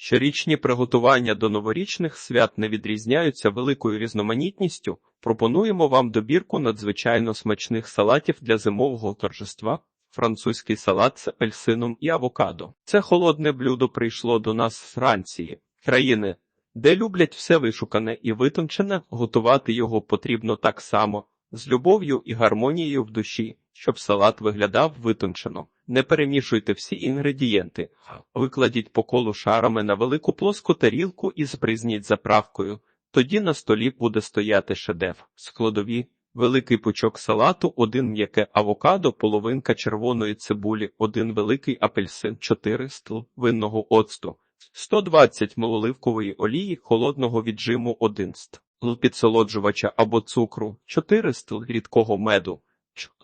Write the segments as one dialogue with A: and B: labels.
A: Щорічні приготування до новорічних свят не відрізняються великою різноманітністю. Пропонуємо вам добірку надзвичайно смачних салатів для зимового торжества. Французький салат з апельсином і авокадо. Це холодне блюдо прийшло до нас з Франції, країни, де люблять все вишукане і витончене, готувати його потрібно так само, з любов'ю і гармонією в душі, щоб салат виглядав витончено. Не перемішуйте всі інгредієнти, викладіть по колу шарами на велику плоску тарілку і збризніть заправкою. Тоді на столі буде стояти шедевр. Складові великий пучок салату, один м'яке авокадо, половинка червоної цибулі, один великий апельсин, 4 стл винного оцту, 120 мл оливкової олії, холодного віджиму 1 стл підсолоджувача або цукру, 4 стл рідкого меду,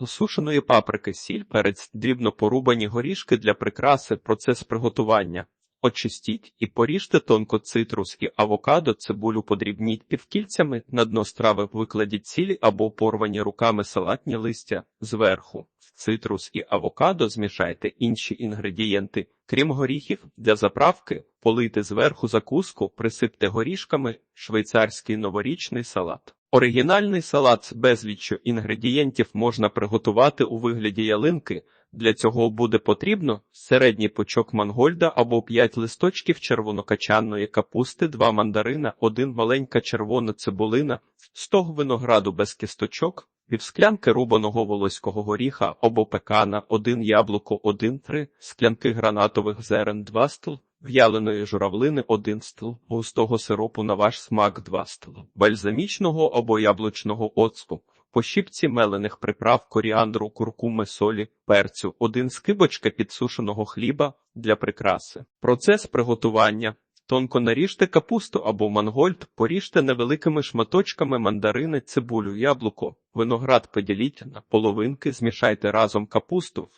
A: сушеної паприки, сіль, перець, дрібно порубані горішки для прикраси, процес приготування. Очистіть і поріжте тонко цитрус і авокадо, цибулю подрібніть півкільцями, на дно страви викладіть цілі або порвані руками салатні листя зверху. Цитрус і авокадо змішайте інші інгредієнти, крім горіхів, для заправки полийте зверху закуску, присипте горішками, швейцарський новорічний салат. Оригінальний салат з безліччю інгредієнтів можна приготувати у вигляді ялинки. Для цього буде потрібно середній пучок мангольда або 5 листочків червонокачанної капусти, 2 мандарина, 1 маленька червона цибулина, 100 винограду без кісточок, півсклянки рубаного волоського горіха або пекана, 1 яблуко, 1-3, склянки гранатових зерен, 2 стл, в'яленої журавлини 1 стл, густого сиропу на ваш смак 2 стл, бальзамічного або яблучного оцту, по щіпці мелених приправ коріандру, куркуми, солі, перцю, один скибочка підсушеного хліба для прикраси. Процес приготування. Тонко наріжте капусту або мангольд, поріжте невеликими шматочками мандарини, цибулю, яблуко, виноград поділіть на половинки, змішайте разом капусту,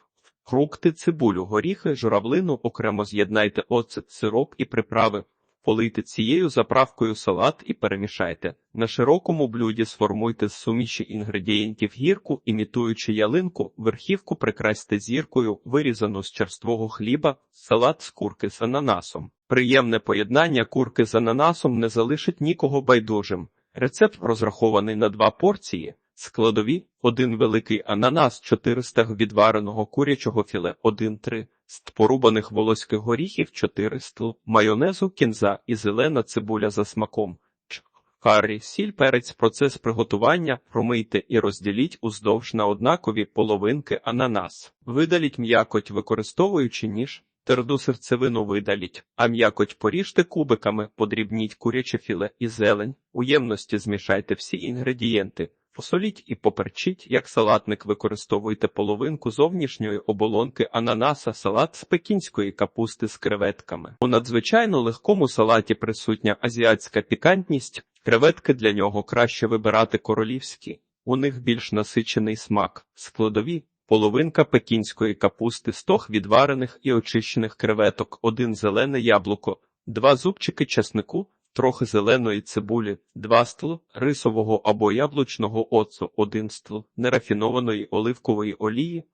A: фрукти, цибулю, горіхи, журавлину, окремо з'єднайте оцет, сироп і приправи. Полийте цією заправкою салат і перемішайте. На широкому блюді сформуйте з суміші інгредієнтів гірку, імітуючи ялинку, верхівку прикрасьте зіркою, вирізану з черствого хліба, салат з курки з ананасом. Приємне поєднання курки з ананасом не залишить нікого байдужим. Рецепт розрахований на два порції. Складові один великий ананас, 400 відвареного курячого філе, 1-3, ст порубаних волоських горіхів, 4 стл, майонезу, кінза і зелена цибуля за смаком. Каррі, сіль, перець, процес приготування, промийте і розділіть уздовж на однакові половинки ананас. Видаліть м'якоть, використовуючи ніж. Терду серцевину видаліть, а м'якоть поріжте кубиками, подрібніть куряче філе і зелень. У ємності змішайте всі інгредієнти. Посоліть і поперчіть, як салатник використовуйте половинку зовнішньої оболонки ананаса, салат з пекінської капусти з креветками. У надзвичайно легкому салаті присутня азіатська пікантність, креветки для нього краще вибирати королівські, у них більш насичений смак, складові. Половинка пекінської капусти, стох відварених і очищених креветок, один зелене яблуко, два зубчики чеснику, трохи зеленої цибулі, 2 стл, рисового або яблучного оцу, 1 стл, нерафінованої оливкової олії,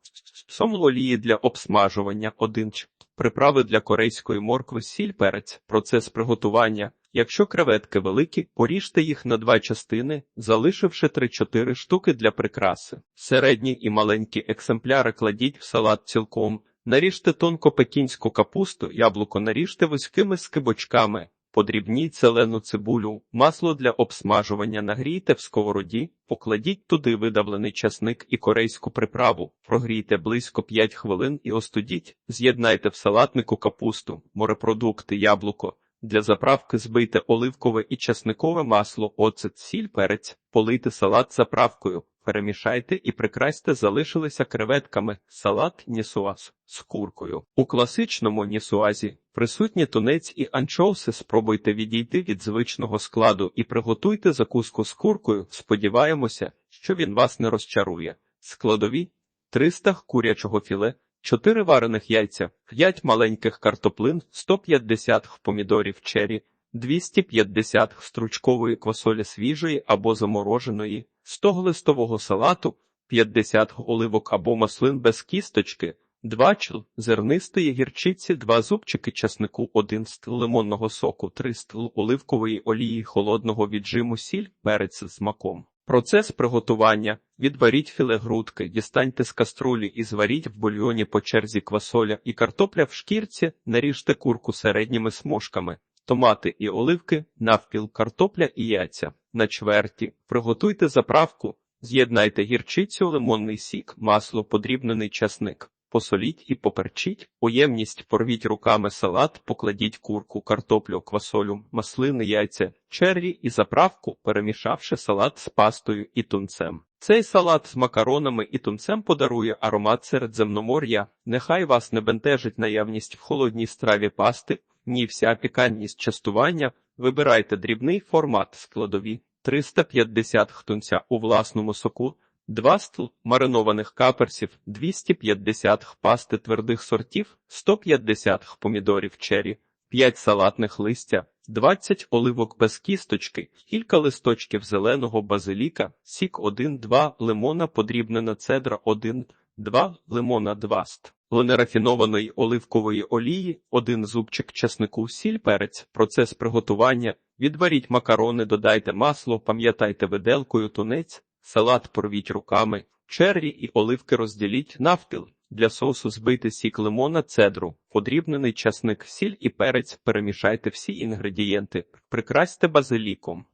A: сом олії для обсмажування, 1 ч, приправи для корейської моркви, сіль, перець, процес приготування. Якщо креветки великі, поріжте їх на два частини, залишивши 3-4 штуки для прикраси. Середні і маленькі екземпляри кладіть в салат цілком. Наріжте тонко пекінську капусту, яблуко наріжте вузькими скибочками, Подрібніть зелену цибулю, масло для обсмажування нагрійте в сковороді, покладіть туди видавлений часник і корейську приправу, прогрійте близько 5 хвилин і остудіть, з'єднайте в салатнику капусту, морепродукти, яблуко. Для заправки збийте оливкове і часникове масло, оцет, сіль, перець, полийте салат заправкою, перемішайте і прикрасьте залишилися креветками, салат нісуаз з куркою. У класичному нісуазі присутні тунець і анчоуси. Спробуйте відійти від звичного складу і приготуйте закуску з куркою. Сподіваємося, що він вас не розчарує. Складові 300 курячого філе. 4 варених яйця, 5 маленьких картоплин, 150 помідорів чері, 250 стручкової квасолі свіжої або замороженої, 100 листового салату, 50 оливок або маслин без кісточки, 2 чл зернистої гірчиці, 2 зубчики часнику, 1 стл лимонного соку, 3 стл оливкової олії холодного віджиму, сіль, перець з маком. Процес приготування. Відваріть філе грудки, дістаньте з каструлі і зваріть в бульйоні по черзі квасоля і картопля в шкірці, наріжте курку середніми смужками, томати і оливки, навпіл картопля і яйця. На чверті приготуйте заправку, з'єднайте гірчицю, лимонний сік, масло, подрібнений часник. Посоліть і поперчіть, у ємність порвіть руками салат, покладіть курку, картоплю, квасолю, маслини, яйця, черрі і заправку, перемішавши салат з пастою і тунцем. Цей салат з макаронами і тунцем подарує аромат середземномор'я. Нехай вас не бентежить наявність в холодній страві пасти, ні вся пікантність частування. Вибирайте дрібний формат складові 350 хтунця у власному соку. 2 стл маринованих каперсів, 250 х пасти твердих сортів, 150 х помідорів черрі, 5 салатних листя, 20 оливок без кісточки, кілька листочків зеленого базиліка, сік 1-2 лимона, подрібнена цедра 1, 2 лимона 2 ст. Нерафінованої оливкової олії, один зубчик чеснику, сіль, перець, процес приготування, відваріть макарони, додайте масло, пам'ятайте виделкою тунець, Салат порвіть руками, черрі і оливки розділіть навпіл. Для соусу збийте сік лимона, цедру, подрібнений часник, сіль і перець, перемішайте всі інгредієнти, прикрасьте базиліком.